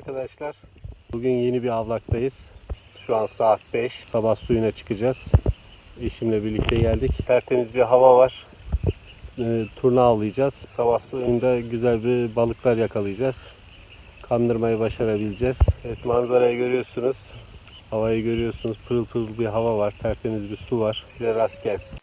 Arkadaşlar. Bugün yeni bir avlaktayız. Şu an saat 5. Sabah suyuna çıkacağız. Eşimle birlikte geldik. Tertemiz bir hava var. Ee, turna avlayacağız. Sabah suyunda güzel bir balıklar yakalayacağız. Kandırmayı başarabileceğiz. Evet manzarayı görüyorsunuz. Havayı görüyorsunuz. Pırıl pırıl bir hava var. Tertemiz bir su var. Size rast gelsin.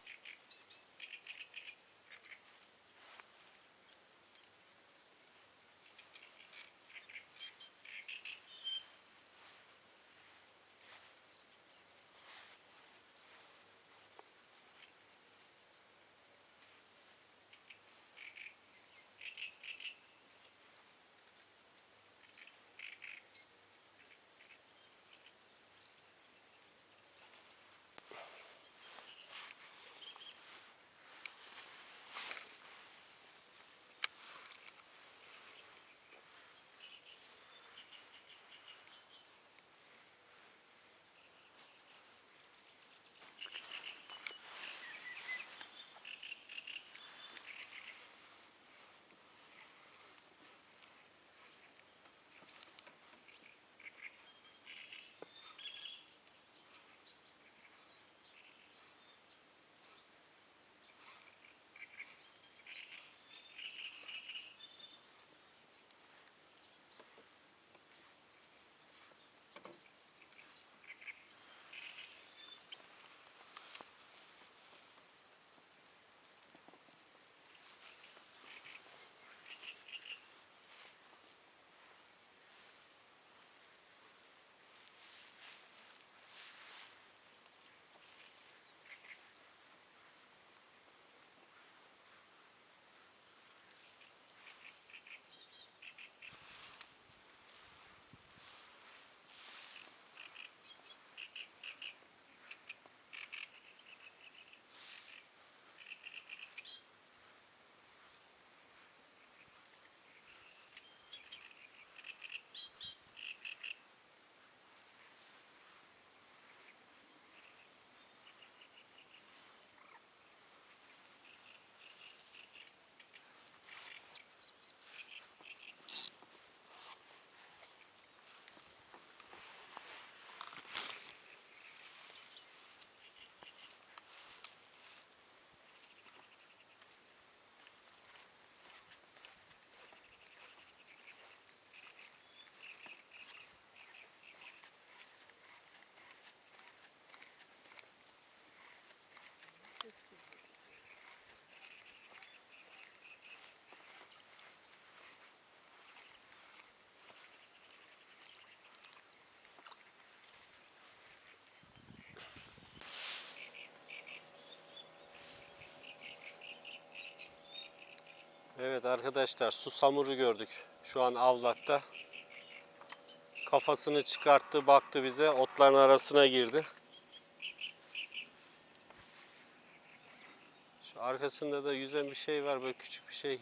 Evet arkadaşlar susamuru gördük. Şu an avlakta. Kafasını çıkarttı baktı bize otların arasına girdi. Şu arkasında da yüzen bir şey var böyle küçük bir şey.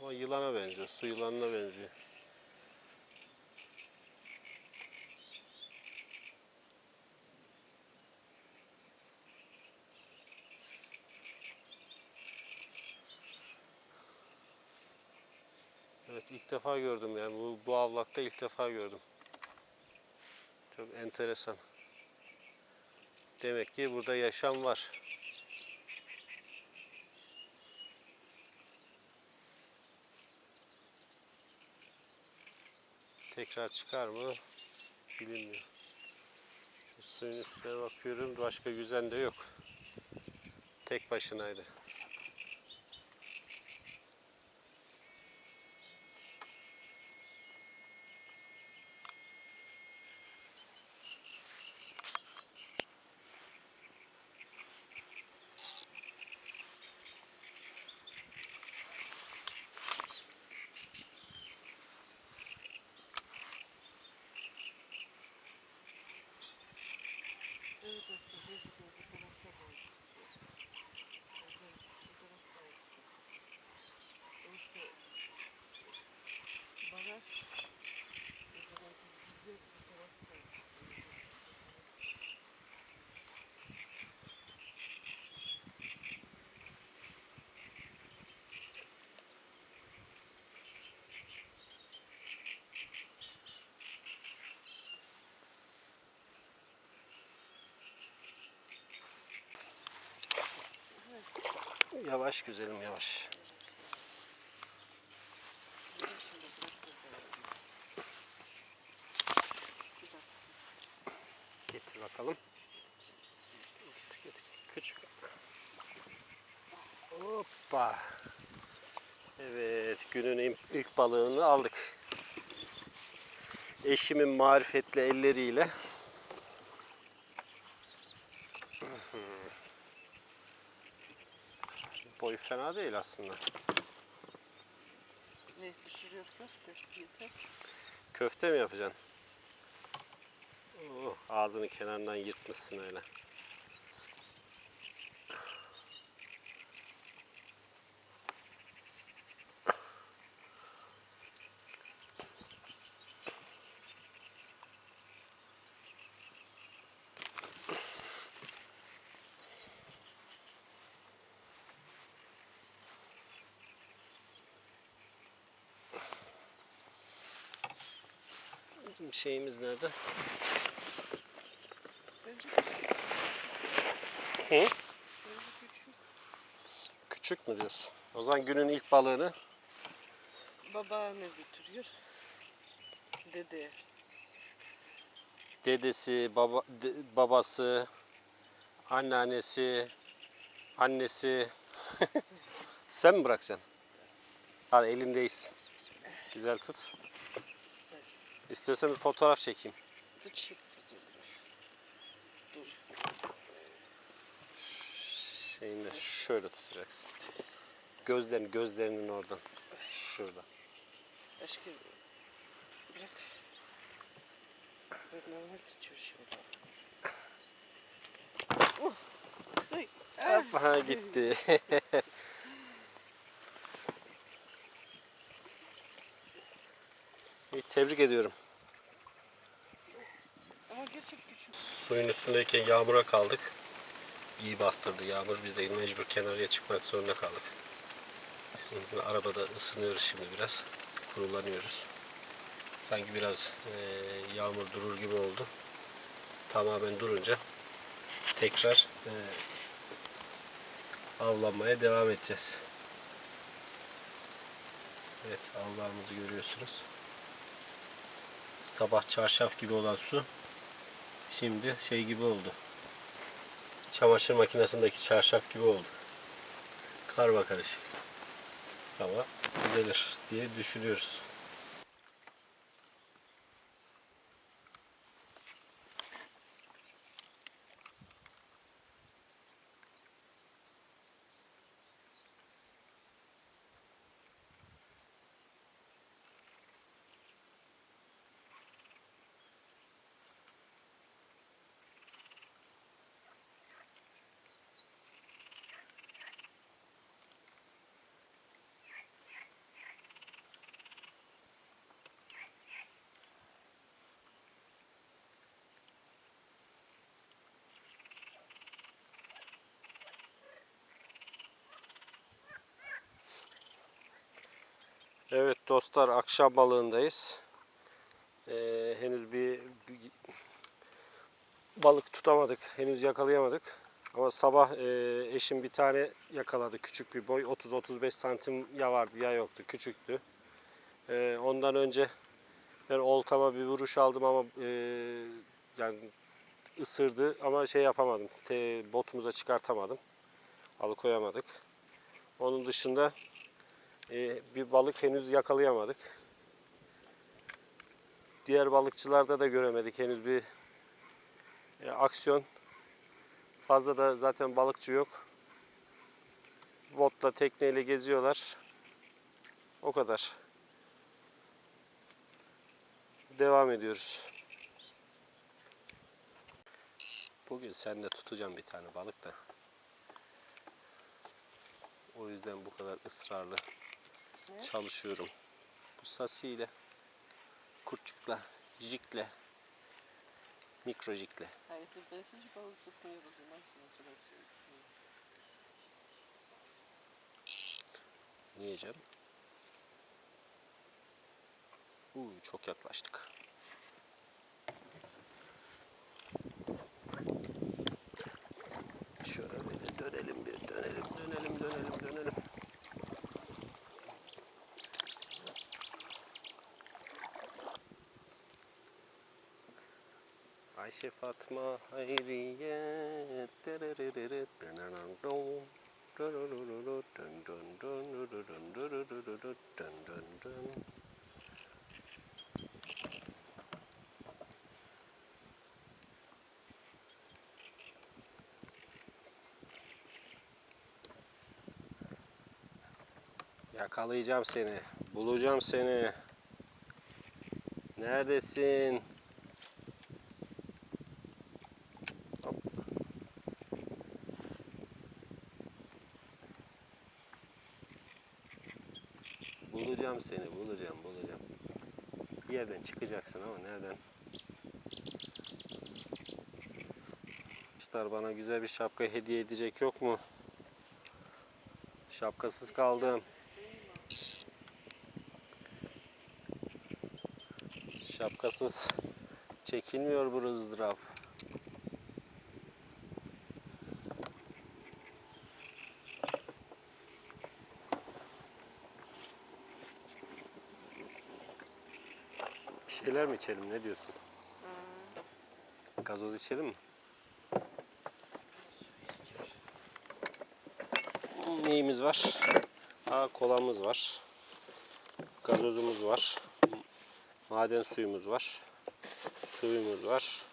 Ama yılana benziyor. Su yılanına benziyor. Evet ilk defa gördüm yani bu, bu avlakta ilk defa gördüm. Çok enteresan. Demek ki burada yaşam var. Tekrar çıkar mı? Bilinmiyor. Şu suyun üstüne bakıyorum. Başka yüzen de yok. Tek başınaydı. Скажите, скажите, скажите, пожалуйста, больше. Yavaş güzelim yavaş. Getir bakalım. Getir getir. Küçük. Hoppa. Evet günün ilk- balığını aldık. Eşimin marifetli elleriyle boyu fena değil aslında. Ne pişiriyor köfte? Köfte mi yapacaksın? Oh, ağzını kenarından yırtmışsın öyle. Şeyimiz nerede? Hı? Küçük mü diyorsun? O zaman günün ilk balığını Babaanne götürüyor. Dede. dedesi, baba, de- babası, anneannesi, annesi. Sen mi bırakacaksın? Hadi elindeyiz. Güzel tut. İstiyorsan bir fotoğraf çekeyim. Tut çek fotoğraf. Dur. Şeyini şöyle tutacaksın. Gözlerini, gözlerinin oradan. Şurada. Aşkım. Bırak. Bak normal tutuyor şimdi. Ah. Ha gitti. İyi, tebrik ediyorum. Ama gerçek küçük. Suyun üstündeyken yağmura kaldık. İyi bastırdı yağmur. Biz de mecbur kenarıya çıkmak zorunda kaldık. Şimdi arabada ısınıyoruz şimdi biraz. Kurulanıyoruz. Sanki biraz eee, yağmur durur gibi oldu. Tamamen durunca tekrar eee, avlanmaya devam edeceğiz. Evet avlarımızı görüyorsunuz. Sabah çarşaf gibi olan su Şimdi şey gibi oldu. Çamaşır makinesindeki çarşaf gibi oldu. Karma karışık. Ama düzelir diye düşünüyoruz. Evet dostlar akşam balığındayız. Ee, henüz bir, bir balık tutamadık. Henüz yakalayamadık. Ama sabah e, eşim bir tane yakaladı. Küçük bir boy. 30-35 santim ya vardı ya yoktu. Küçüktü. Ee, ondan önce ben oltama bir vuruş aldım ama e, yani ısırdı ama şey yapamadım. Te, botumuza çıkartamadım. Alıkoyamadık. Onun dışında e, bir balık henüz yakalayamadık. Diğer balıkçılarda da göremedik henüz bir e, aksiyon. Fazla da zaten balıkçı yok. Botla tekneyle geziyorlar. O kadar. Devam ediyoruz. Bugün seninle tutacağım bir tane balık da. O yüzden bu kadar ısrarlı Ne? çalışıyorum. Bu sasiyle, kurtçukla, jikle, mikro jikle. Hayır siz balık o zaman. Niye canım? Uuu çok yaklaştık. Şöyle Ayşe Fatma Hayriye. Yakalayacağım seni. Bulacağım seni. Neredesin? Hop. Bulacağım seni, bulacağım, bulacağım. Bir yerden çıkacaksın ama nereden? İşte bana güzel bir şapka hediye edecek yok mu? Şapkasız kaldım. Şapkasız çekilmiyor bu ızdırap. Bir şeyler mi içelim ne diyorsun? Gazoz içelim mi? Neyimiz var? Aa, kolamız var. Gazozumuz var. Maden suyumuz var. Suyumuz var.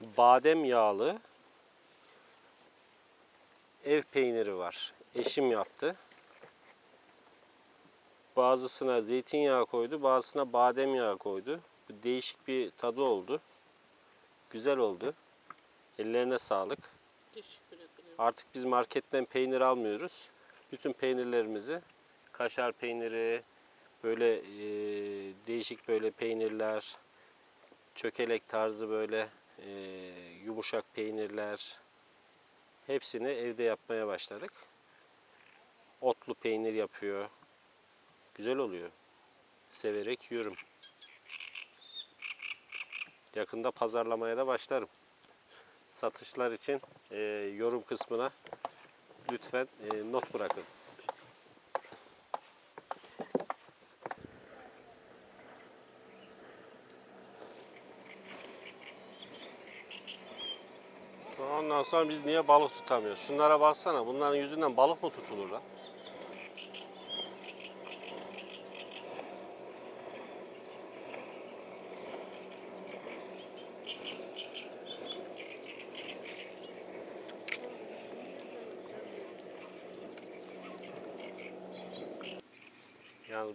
Badem yağlı ev peyniri var. Eşim yaptı. Bazısına zeytinyağı koydu, bazısına badem yağı koydu. Bu Değişik bir tadı oldu. Güzel oldu. Ellerine sağlık. Teşekkür ederim. Artık biz marketten peynir almıyoruz. Bütün peynirlerimizi kaşar peyniri, böyle e, değişik böyle peynirler, çökelek tarzı böyle e, yumuşak peynirler hepsini evde yapmaya başladık. Otlu peynir yapıyor. Güzel oluyor. Severek yiyorum. Yakında pazarlamaya da başlarım satışlar için e, yorum kısmına lütfen e, not bırakın. Ondan sonra biz niye balık tutamıyoruz? Şunlara baksana. Bunların yüzünden balık mı tutulur lan?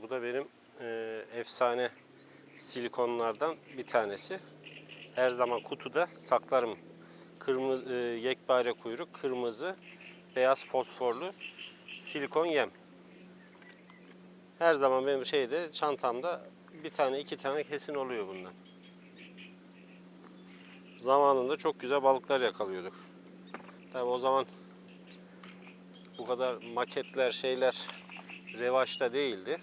Bu da benim e, efsane silikonlardan bir tanesi. Her zaman kutuda saklarım. Kırmızı e, yekpare kuyruk, kırmızı, beyaz fosforlu silikon yem. Her zaman benim şeyde çantamda bir tane iki tane kesin oluyor bundan. Zamanında çok güzel balıklar yakalıyorduk. Tabi o zaman bu kadar maketler şeyler revaçta değildi.